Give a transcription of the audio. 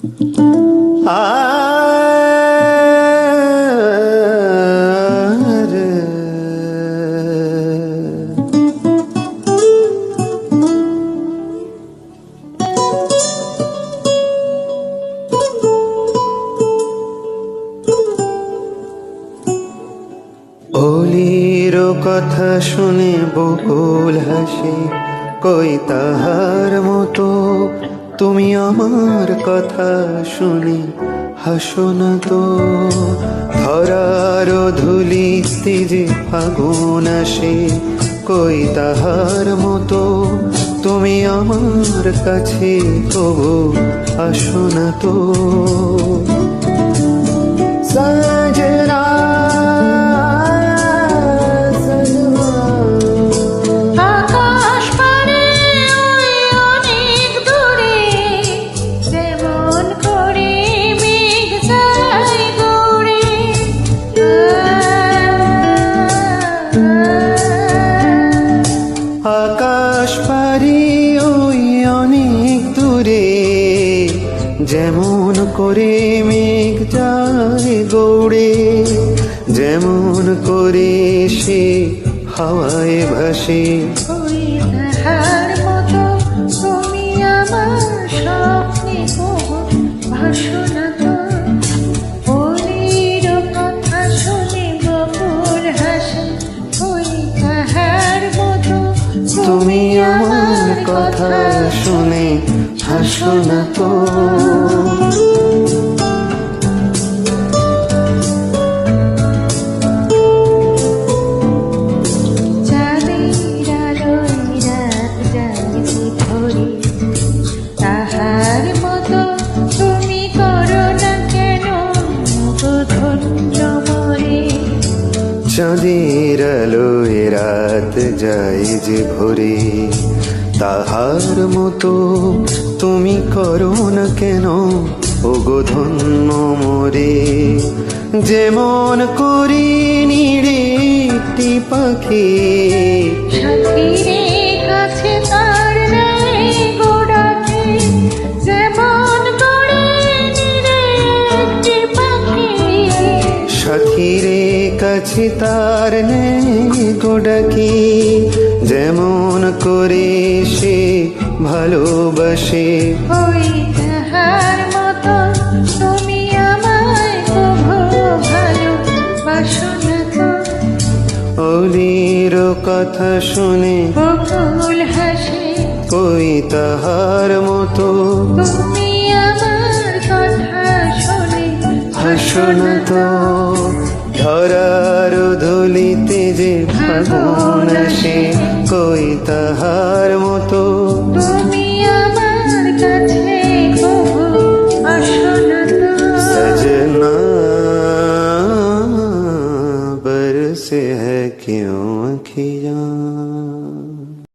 অলির কথা শুনে বকুল হাসে কই তাহার মতো তুমি আমার কথা শুনে হাসো না তো। ধরার ধুলি যে ফাগুন আসে কই তাহার মতো। তুমি আমার কাছে তবু আসো না তো। আকাশ পারি ওই অনেক দূরে। যেমন করে মেঘ যায় গৌড়ে, যেমন করে সে হাওয়ায় ভাসে। মতো ভাসনা কথা শুনে হাসো না তো। চাঁদের আলোয় রাত যায় যে ভরে তাহার মতো তুমি করো না কেন? ও গো ধন্য মোরে যেমন করি নিড়ে পাখি সাথীরে কাছে তার নেই গোডাকি যেমন করে সে ভালোবাসে। ওই তাহার মতো তুমি আমায় কভু ভালো না তো। অলির কথা শুনে বকুল হাসে কই তাহার মতো? তুমি আমার কথা শুনে হাসো না তো। ধরার ধুলিতে যে ফাগুন আসে কই তাহার মতো তুমি আমার কাছে কভু আসো না তো सजना बरसे है क्यों अखी